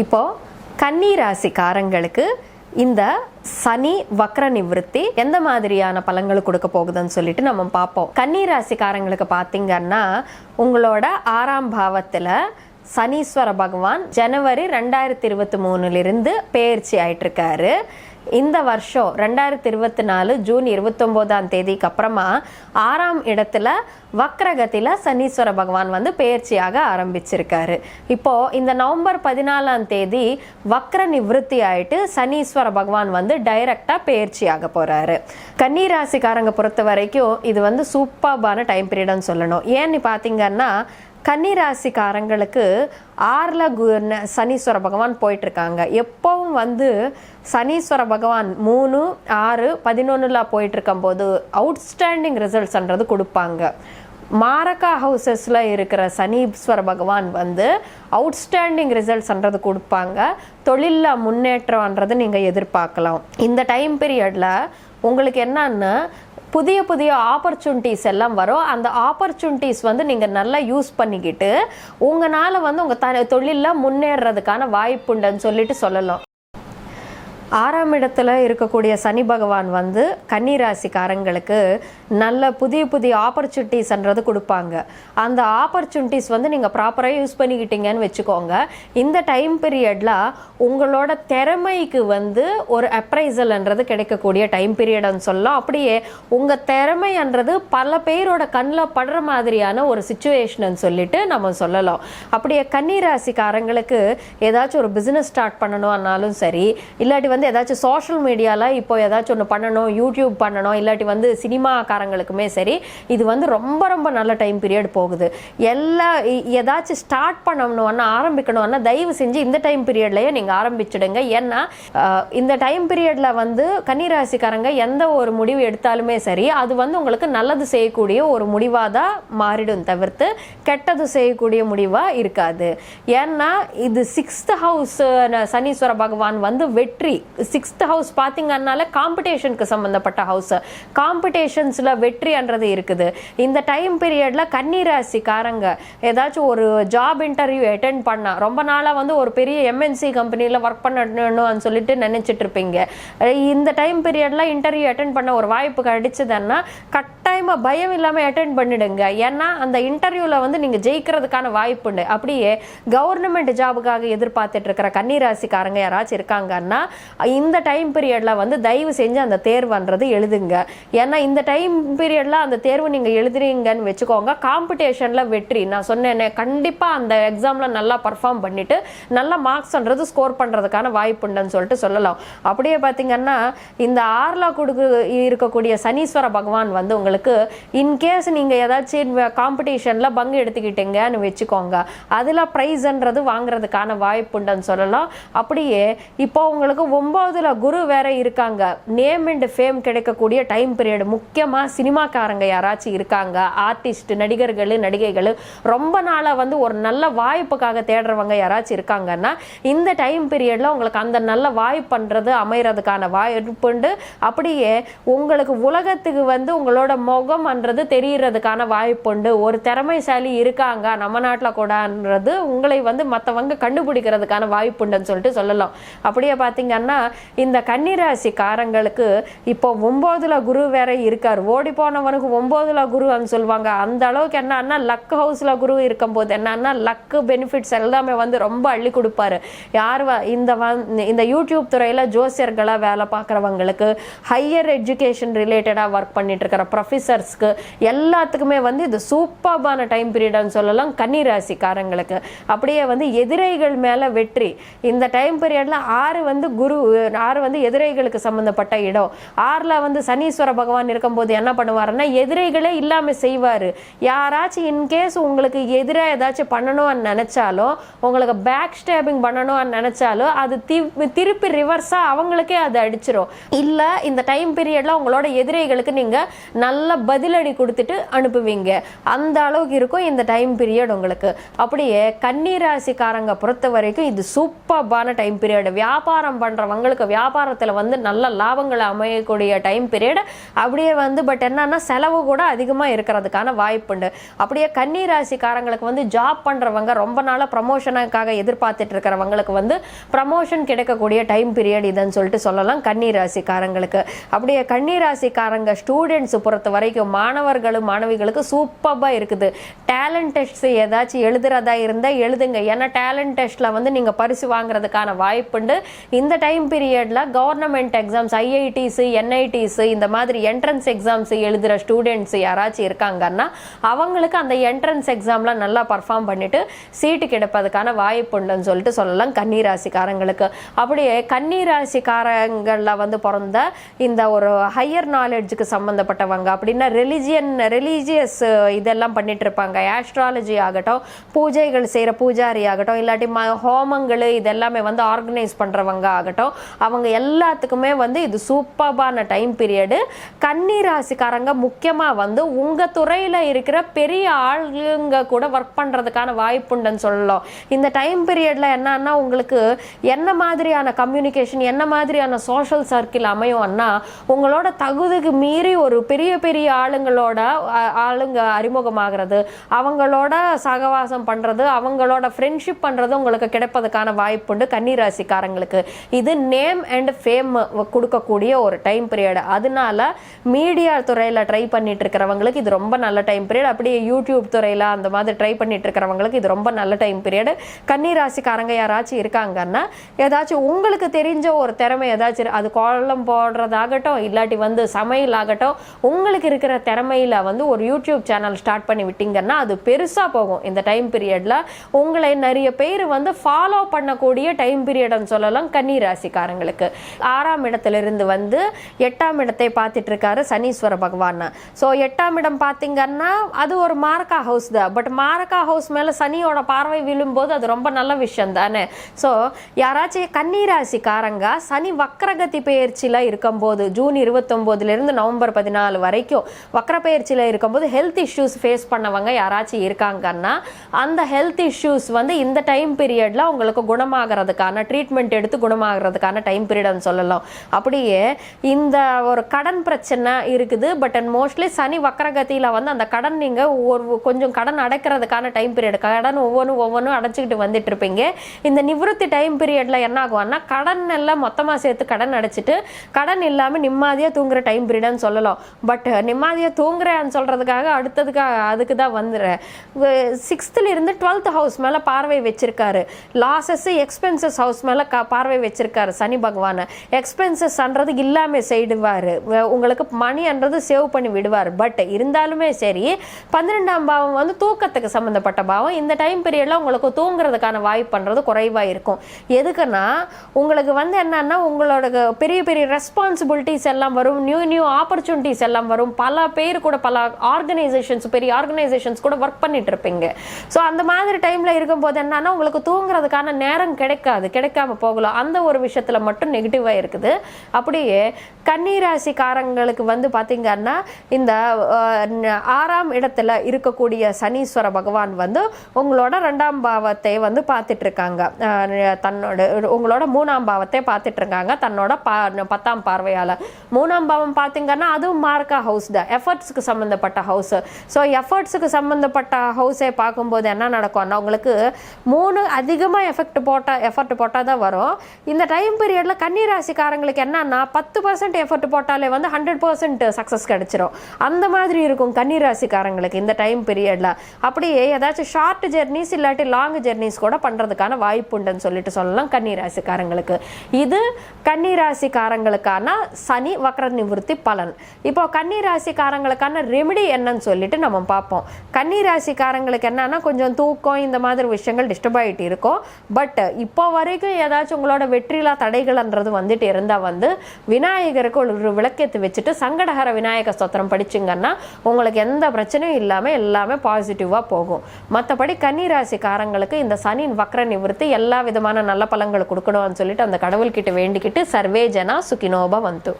இப்போது கன்னி ராசிக்காரங்களுக்கு இந்த சனி வக்ர நிவிருத்தி எந்த மாதிரியான பலன்களை கொடுக்க போகுதுன்னு சொல்லிட்டு நம்ம பார்ப்போம். கன்னி ராசிக்காரங்களுக்கு பார்த்தீங்கன்னா உங்களோட ஆறாம் பாவத்தில் சனீஸ்வர பகவான் ஜனவரி ரெண்டாயிரத்தி இருபத்தி மூணுலேருந்து பெயர்ச்சி ஆயிட்டு இருக்காரு இந்த வருஷம் ரெண்டாயிரத்தி இருபத்தி நாலு ஜூன் இருபத்தொம்போதாம் தேதிக்கு அப்புறமா ஆறாம் இடத்துல வக்ரகத்தில் சனீஸ்வர பகவான் வந்து பெயர்ச்சியாக ஆரம்பிச்சிருக்காரு. இப்போ இந்த நவம்பர் பதினாலாம் தேதி வக்ர நிவிருத்தி ஆயிட்டு சனீஸ்வர பகவான் வந்து டைரக்டாக பயிற்சியாக ஆக போறாரு. கன்னிராசிக்காரங்க பொறுத்த வரைக்கும் இது வந்து சூப்பர்பான டைம் பீரியட்னு சொல்லணும். ஏன்னு பார்த்தீங்கன்னா கன்னிராசிக்காரங்களுக்கு ஆறில் கு ந- சனீஸ்வர பகவான் போயிட்டுருக்காங்க. எப்போவும் வந்து சனீஸ்வர பகவான் மூணு ஆறு பதினொன்றில் போயிட்டுருக்கும் போது அவுட்ஸ்டாண்டிங் ரிசல்ட்ஸ்ன்றது கொடுப்பாங்க. மாரக்கா ஹவுசஸில் இருக்கிற சனீஸ்வர பகவான் வந்து அவுட்ஸ்டாண்டிங் ரிசல்ட்ஸ்ன்றது கொடுப்பாங்க. தொழிலில் முன்னேற்றம்ன்றது நீங்கள் எதிர்பார்க்கலாம். இந்த டைம் பீரியடில் உங்களுக்கு என்னன்னா புதிய புதிய ஆப்பர்ச்சுனிட்டிஸ் எல்லாம் வரும். அந்த ஆப்பர்ச்சுனிட்டிஸ் வந்து நீங்கள் நல்லா யூஸ் பண்ணிக்கிட்டு உங்களால் வந்து உங்கள் த தொழிலில் முன்னேறதுக்கான வாய்ப்புண்டுன்னு சொல்லிட்டு சொல்லலாம். ஆறாம் இடத்துல இருக்கக்கூடிய சனி பகவான் வந்து கன்னிராசிக்காரங்களுக்கு நல்ல புதிய புதிய ஆப்பர்ச்சுனிட்டிஸ்ன்றது கொடுப்பாங்க. அந்த ஆப்பர்ச்சுனிட்டிஸ் வந்து நீங்கள் ப்ராப்பராக யூஸ் பண்ணிக்கிட்டீங்கன்னு வச்சுக்கோங்க. இந்த டைம் பீரியடில் உங்களோட திறமைக்கு வந்து ஒரு அப்ரைசல்ன்றது கிடைக்கக்கூடிய டைம் பீரியட்னு சொல்லலாம். அப்படியே உங்கள் திறமைன்றது பல பேரோட கண்ணில் படுற மாதிரியான ஒரு சுச்சுவேஷன் சொல்லிட்டு நம்ம சொல்லலாம். அப்படியே கன்னிராசிக்காரங்களுக்கு ஏதாச்சும் ஒரு பிஸ்னஸ் ஸ்டார்ட் பண்ணணும்னாலும் சரி இல்லாட்டி வந்து வந்து ஏதாச்சும் சோஷியல் மீடியாவில் இப்போ ஏதாச்சும் ஒன்று பண்ணணும் யூடியூப் பண்ணணும் இல்லாட்டி வந்து சினிமாக்காரங்களுக்குமே சரி இது வந்து ரொம்ப ரொம்ப நல்ல டைம் பீரியட் போகுது. எல்லா ஏதாச்சும் ஸ்டார்ட் பண்ணணும்னா ஆரம்பிக்கணும்னா தயவு செஞ்சு இந்த டைம் பீரியட்லேயே நீங்கள் ஆரம்பிச்சிடுங்க. ஏன்னா இந்த டைம் பீரியடில் வந்து கன்னிராசிக்காரங்க எந்த ஒரு முடிவு எடுத்தாலுமே சரி அது வந்து உங்களுக்கு நல்லது செய்யக்கூடிய ஒரு முடிவாக தான் மாறிடும் தவிர்த்து கெட்டது செய்யக்கூடிய முடிவாக இருக்காது. ஏன்னா இது சிக்ஸ்த் ஹவுஸ் சனீஸ்வர பகவான் வந்து வெற்றி. சிக்ஸ்த் ஹவுஸ் பார்த்தீங்கன்னால காம்படிஷனுக்கு சம்மந்தப்பட்ட ஹவுஸ் காம்படிஷன்ஸில் வெற்றின்றது இருக்குது. இந்த டைம் பீரியடில் கன்னிராசிக்காரங்க ஏதாச்சும் ஒரு ஜாப் இன்டர்வியூ அட்டென்ட் பண்ணால் ரொம்ப நாளாக வந்து ஒரு பெரிய எம்என்சி கம்பெனியில் ஒர்க் பண்ணணும்னு சொல்லிட்டு நினச்சிட்டு இருப்பீங்க. இந்த டைம் பீரியடில் இன்டர்வியூ அட்டென்ட் பண்ண ஒரு வாய்ப்பு கிடைச்சதுன்னா கட்டாயமாக பயம் இல்லாமல் அட்டென்ட் பண்ணிடுங்க. ஏன்னா அந்த இன்டர்வியூவில் வந்து நீங்கள் ஜெயிக்கிறதுக்கான வாய்ப்புண்டு அப்படியே கவர்மெண்ட் ஜாபுக்காக எதிர்பார்த்துட்டு இருக்கிற கன்னிராசிக்காரங்க யாராச்சும் இருக்காங்கன்னா இந்த டைம் பீரியடில் வந்து தயவு செஞ்சு அந்த தேர்வுன்றது எழுதுங்க. ஏன்னா இந்த டைம் பீரியடில் அந்த தேர்வு நீங்கள் எழுதுறீங்கன்னு வச்சுக்கோங்க. காம்படிஷனில் வெற்றி. நான் சொன்னேனே கண்டிப்பாக அந்த எக்ஸாமில் நல்லா பர்ஃபார்ம் பண்ணிவிட்டு நல்ல மார்க்ஸ்ன்றது ஸ்கோர் பண்ணுறதுக்கான வாய்ப்புண்டுன்னு சொல்லிட்டு சொல்லலாம். அப்படியே பார்த்தீங்கன்னா இந்த ஆர்லா கொடுக்கு இருக்கக்கூடிய சனீஸ்வர பகவான் வந்து உங்களுக்கு இன்கேஸ் நீங்கள் ஏதாச்சும் காம்படிஷனில் பங்கு எடுத்துக்கிட்டீங்கன்னு வச்சுக்கோங்க. அதில் ப்ரைஸ்ன்றது வாங்குறதுக்கான வாய்ப்புண்டுன்னு சொல்லலாம். அப்படியே இப்போ உங்களுக்கு ஒம்போதுல குரு வேற இருக்காங்க. நேம் அண்ட் ஃபேம் கிடைக்கக்கூடிய டைம் பீரியட் முக்கியமாக சினிமாக்காரங்க யாராச்சும் இருக்காங்க. ஆர்டிஸ்ட் நடிகர்கள் நடிகைகள் ரொம்ப நாளாக வந்து ஒரு நல்ல வாய்ப்புக்காக தேடுறவங்க யாராச்சும் இருக்காங்கன்னா இந்த டைம் பீரியடில் உங்களுக்கு அந்த நல்ல வாய்ப்புன்றது அமைகிறதுக்கான வாய்ப்புண்டு அப்படியே உங்களுக்கு உலகத்துக்கு வந்து உங்களோட முகம்ன்றது தெரியறதுக்கான வாய்ப்புண்டு ஒரு திறமைசாலி இருக்காங்க நம்ம நாட்டில் கூடன்றது உங்களை வந்து மற்றவங்க கண்டுபிடிக்கிறதுக்கான வாய்ப்புண்டுன்னு சொல்லிட்டு சொல்லலாம். அப்படியே பார்த்தீங்கன்னா இந்த கன்னிராசிக்காரங்களுக்கு இப்போ ஒம்போதுல குரு வேற இருக்கார். ஓடி போனவனுக்கு ஒம்போதுல குருன்னு சொல்லுவாங்க. அந்த அளவுக்கு என்னன்னா லக் ஹவுஸில் குரு இருக்கும்போது என்னன்னா லக்கு பெனிஃபிட்ஸ் எல்லாமே வந்து ரொம்ப அள்ளி கொடுப்பாரு. யார் வ- இந்த இந்த யூடியூப் துறையில் ஜோசியர்களாக வேலை பார்க்குறவங்களுக்கு ஹையர் எஜுகேஷன் ரிலேட்டடாக ஒர்க் பண்ணிட்டு இருக்கிற ப்ரொஃபஸர்ஸ்க்கு எல்லாத்துக்குமே வந்து இது சூப்பர்பான டைம் பீரியட்னு சொல்லலாம் கன்னிராசிக்காரங்களுக்கு. அப்படியே வந்து எதிரிகள் மேலே வெற்றி. இந்த டைம் பீரியட்ல ஆறு வந்து குரு ஆறு வந்து எதிரைகளுக்கு சம்மந்தப்பட்ட இடம். ஆறில் வந்து சனீஸ்வர பகவான் இருக்கும்போது என்ன பண்ணுவாருன்னா எதிரிகளே இல்லாமல் செய்வார். யாராச்சும் இன்கேஸ் உங்களுக்கு எதிராக ஏதாச்சும் பண்ணணும்னு நினச்சாலும் உங்களுக்கு பேக் ஸ்டேபிங் பண்ணணும்னு நினச்சாலும் அது தி- திருப்பி ரிவர்ஸாக அவங்களுக்கே அது அடிச்சிடும் இல்லை இந்த டைம் பீரியடில் உங்களோட எதிரிகளுக்கு நீங்கள் நல்ல பதிலடி கொடுத்துட்டு அனுப்புவீங்க. அந்த அளவுக்கு இருக்கும் இந்த டைம் பீரியட் உங்களுக்கு. அப்படியே கன்னிராசிக்காரங்க பொறுத்த வரைக்கும் இது சூப்பர்பான டைம் பீரியட் வியாபாரம் பண்ணுறவங்க அவங்களுக்கு வியாபாரத்தில் வந்து நல்ல லாபங்களை அமையக்கூடிய டைம் பீரியட் அப்படியே வந்து பட் என்னன்னா செலவு கூட அதிகமாக இருக்கிறதுக்கான வாய்ப்புண்டு அப்படியே கன்னிராசிக்காரங்களுக்கு வந்து ஜாப் பண்ணுறவங்க ரொம்ப நாளாக ப்ரமோஷனுக்காக எதிர்பார்த்துட்டு இருக்கிறவங்களுக்கு வந்து ப்ரமோஷன் கிடைக்கக்கூடிய டைம் பீரியட் இதுன்னு சொல்லிட்டு சொல்லலாம் கன்னிராசிக்காரங்களுக்கு. அப்படியே கன்னி ராசிக்காரங்க ஸ்டூடெண்ட்ஸ் பொறுத்த வரைக்கும் மாணவர்களும் மாணவிகளுக்கு சூப்பராக இருக்குது. டேலண்ட் டெஸ்ட் ஏதாச்சும் எழுதுறதா இருந்தால் எழுதுங்க. ஏன்னா டேலண்ட் டெஸ்ட்டில் வந்து நீங்கள் பரிசு வாங்குறதுக்கான வாய்ப்புண்டு இந்த டைம் பீரியடில் கவர்மெண்ட் எக்ஸாம்ஸ் ஐஐடிஸு என்ஐடிஸு இந்த மாதிரி என்ட்ரன்ஸ் எக்ஸாம்ஸ் எழுதுகிற ஸ்டூடெண்ட்ஸ் யாராச்சும் இருக்காங்கன்னா அவங்களுக்கு அந்த என்ட்ரன்ஸ் எக்ஸாம்லாம் நல்லா பர்ஃபார்ம் பண்ணிட்டு சீட்டு கிடைப்பதுக்கான வாய்ப்புண்டுன்னு சொல்லிட்டு சொல்லலாம் கன்னிராசிக்காரங்களுக்கு. அப்படியே கன்னிராசிக்காரங்களில் வந்து பிறந்த இந்த ஒரு ஹையர் நாலேஜுக்கு சம்மந்தப்பட்டவங்க அப்படின்னா ரிலிஜியன் ரிலீஜியஸ் இதெல்லாம் பண்ணிட்டு இருப்பாங்க. ஆஸ்ட்ராலஜி ஆகட்டும் பூஜைகள் செய்கிற பூஜாரி ஆகட்டும் இல்லாட்டி ம ஹோமங்கள் இதெல்லாமே வந்து ஆர்கனைஸ் பண்ணுறவங்க ஆகட்டும் அவங்க எல்லாத்துக்குமே வந்து இது சூப்பர்பான டைம் பீரியடு கன்னி ராசிக்காரங்க முக்கியமாக வந்து உங்கள் துறையில் இருக்கிற பெரிய ஆளுங்க கூட ஒர்க் பண்ணுறதுக்கான வாய்ப்புண்டுன்னு சொல்லலாம். இந்த டைம் பீரியடில் என்னன்னா உங்களுக்கு என்ன மாதிரியான கம்யூனிகேஷன் என்ன மாதிரியான சோஷியல் சர்க்கிள் அமையும்னா உங்களோட தகுதிக்கு மீறி ஒரு பெரிய பெரிய ஆளுங்களோட ஆளுங்க அறிமுகமாகிறது அவங்களோட சகவாசம் பண்ணுறது அவங்களோட ஃப்ரெண்ட்ஷிப் பண்ணுறது உங்களுக்கு கிடைப்பதுக்கான வாய்ப்புண்டு கன்னிராசிக்காரங்களுக்கு. இது நேம் அண்ட் ஃபேம் கொடுக்கக்கூடிய ஒரு டைம் பீரியட் அதனால மீடியா துறையில் ட்ரை பண்ணிட்டு இருக்கிறவங்களுக்கு இது ரொம்ப நல்ல டைம் பீரியட் அப்படியே யூடியூப் துறையில் அந்த மாதிரி ட்ரை பண்ணிட்டு இருக்கிறவங்களுக்கு இது ரொம்ப நல்ல டைம் பீரியட் கன்னிராசிக்காரங்க யாராச்சும் இருக்காங்கன்னா ஏதாச்சும் உங்களுக்கு தெரிஞ்ச ஒரு திறமை ஏதாச்சும் அது கோலம் போடுறதாகட்டும் இல்லாட்டி வந்து சமையல் ஆகட்டும் உங்களுக்கு இருக்கிற திறமையில வந்து ஒரு யூடியூப் சேனல் ஸ்டார்ட் பண்ணி விட்டீங்கன்னா அது பெருசாக போகும். இந்த டைம் பீரியடில் உங்களை நிறைய பேர் வந்து ஃபாலோ பண்ணக்கூடிய டைம் பீரியட்னு சொல்லலாம் கன்னி ராசிக்காரங்களுக்கு. ஆறாம் இடத்துல இருந்து வந்து எட்டாம் இடத்தை பார்த்துட்டு இருக்காரு சனீஸ்வர பகவான் ஸோ எட்டாம் இடம் பார்த்தீங்கன்னா அது ஒரு மாரக்கா ஹவுஸ் தான். பட் மாரக்கா ஹவுஸ் மேல சனியோட பார்வை விழும்போது அது ரொம்ப நல்ல விஷயம் தானே. ஸோ யாராச்சும் கன்னிராசிக்காரங்க சனி வக்ரகதி பயிற்சியில் இருக்கும்போது ஜூன் இருபத்தொம்போதுலேருந்து நவம்பர் பதினாலு வரைக்கும் வக்ர பயிற்சியில் இருக்கும்போது ஹெல்த் இஷ்யூஸ் ஃபேஸ் பண்ணவங்க யாராச்சும் இருக்காங்கன்னா அந்த ஹெல்த் இஷ்யூஸ் வந்து இந்த டைம் பீரியட்ல உங்களுக்கு குணமாகறதுக்கான ட்ரீட்மெண்ட் எடுத்து பண்ணுறதுக்கான டைம் பீரியட்னு சொல்லலாம். அப்படியே இந்த ஒரு கடன் பிரச்சனை இருக்குது பட் அண்ட் மோஸ்ட்லி சனி வக்கரகத்தியில் வந்து அந்த கடன் நீங்கள் ஒரு கொஞ்சம் கடன் அடைக்கிறதுக்கான டைம் பீரியட் கடன் ஒவ்வொன்றும் ஒவ்வொன்றும் அடைச்சிக்கிட்டு வந்துட்டு இருப்பீங்க. இந்த நிவிருத்தி டைம் பீரியடில் என்ன ஆகும்னா கடன் எல்லாம் மொத்தமாக சேர்த்து கடன் அடைச்சிட்டு கடன் இல்லாமல் நிம்மதியாக தூங்குற டைம் பீரியட்னு சொல்லலாம். பட் நிம்மதியாக தூங்குறேன்னு சொல்கிறதுக்காக அடுத்ததுக்காக அதுக்கு தான் வந்துடுறேன் சிக்ஸ்த்துலேருந்து டுவெல்த் ஹவுஸ் மேலே பார்வை வச்சுருக்காரு. லாசஸ் எக்ஸ்பென்சஸ் ஹவுஸ் மேலே க பார்வை வச்சுருக்காரு. சனி பகவான். எக்ஸ்பென்சஸ்ன்றது இல்லாமல் செய்டுவார் உங்களுக்கு மணின்றது சேவ் பண்ணி விடுவார். பட் இருந்தாலுமே சரி பன்னிரெண்டாம் பாவம் வந்து தூக்கத்துக்கு சம்மந்தப்பட்ட பாவம். இந்த டைம் பீரியடில் உங்களுக்கு தூங்குறதுக்கான வாய்ப்புன்றது குறைவாக இருக்கும். எதுக்குன்னா உங்களுக்கு வந்து என்னன்னா உங்களோட பெரிய பெரிய ரெஸ்பான்சிபிலிட்டிஸ் எல்லாம் வரும். நியூ நியூ ஆப்பர்ச்சுனிட்டிஸ் எல்லாம் வரும். பல பேர் கூட பல ஆர்கனைசேஷன்ஸ் பெரிய ஆர்கனைசேஷன்ஸ் கூட ஒர்க் பண்ணிட்டு இருப்பீங்க. ஸோ அந்த மாதிரி டைம்ல இருக்கும்போது என்னன்னா உங்களுக்கு தூங்குறதுக்கான நேரம் கிடைக்காது. கிடைக்காம போகலாம் அந்த ஒரு விஷயம் விஷயத்தில் மட்டும் நெகட்டிவாக இருக்குது. அப்படியே கன்னிராசிக்காரங்களுக்கு வந்து பார்த்திங்கன்னா இந்த ஆறாம் இடத்துல இருக்கக்கூடிய சனீஸ்வர பகவான் வந்து உங்களோட ரெண்டாம் பாவத்தை வந்து பார்த்துட்டு இருக்காங்க தன்னோட உங்களோட மூணாம் பாவத்தை பார்த்துட்டு இருக்காங்க தன்னோட பா பத்தாம் பார்வையால். மூணாம் பாவம் பார்த்தீங்கன்னா அதுவும் மார்க்கா ஹவுஸ் தான். எஃபர்ட்ஸுக்கு சம்மந்தப்பட்ட ஹவுஸ் ஸோ எஃபர்ட்ஸுக்கு சம்மந்தப்பட்ட ஹவுஸை பார்க்கும்போது என்ன நடக்கும்னா உங்களுக்கு மூணு அதிகமாக எஃபெக்ட் போட்டால் எஃபர்ட் போட்டால் தான் வரும். இந்த டைம் டைம் பீரியடில் கன்னிராசிக்காரங்களுக்கு என்னன்னா பத்து பர்சன்ட் எஃபர்ட் போட்டாலே வந்து ஹண்ட்ரட் பர்சன்ட் சக்ஸஸ் கிடைச்சிரும். அந்த மாதிரி இருக்கும் கன்னிராசிக்காரங்களுக்கு இந்த டைம் பீரியடில் அப்படியே ஏதாச்சும் ஷார்ட் ஜெர்னிஸ் இல்லாட்டி லாங் ஜெர்னிஸ் கூட பண்ணுறதுக்கான வாய்ப்பு உண்டுன்னு சொல்லிட்டு சொல்லலாம் கன்னிராசிக்காரங்களுக்கு. இது கன்னிராசிக்காரங்களுக்கான சனி வக்ர நிவர்த்தி பலன். இப்போ கண்ணீராசிக்காரங்களுக்கான ரெமிடி என்னன்னு சொல்லிட்டு நம்ம பார்ப்போம். கன்னிராசிக்காரங்களுக்கு என்னன்னா கொஞ்சம் தூக்கம் இந்த மாதிரி விஷயங்கள் டிஸ்டர்ப் ஆகிட்டு இருக்கும். பட் இப்போ வரைக்கும் ஏதாச்சும் உங்களோட எல்லா தடைகள்ன்றது வந்துட்டு இருந்தால் வந்து விநாயகருக்கு ஒரு விளக்கேற்றி வச்சுட்டு சங்கடகர விநாயக ஸ்தோத்திரம் படிச்சிங்கன்னா உங்களுக்கு எந்த பிரச்சனையும் இல்லாமல் எல்லாமே பாசிட்டிவாக போகும். மற்றபடி கன்னிராசிக்காரங்களுக்கு இந்த சனியின் வக்ர நிவர்த்தி எல்லா விதமான நல்ல பலன்கள் கொடுக்கணும்னு சொல்லிட்டு அந்த கடவுள்கிட்ட வேண்டிக்கிட்டு சர்வே ஜனா சுகினோப வந்து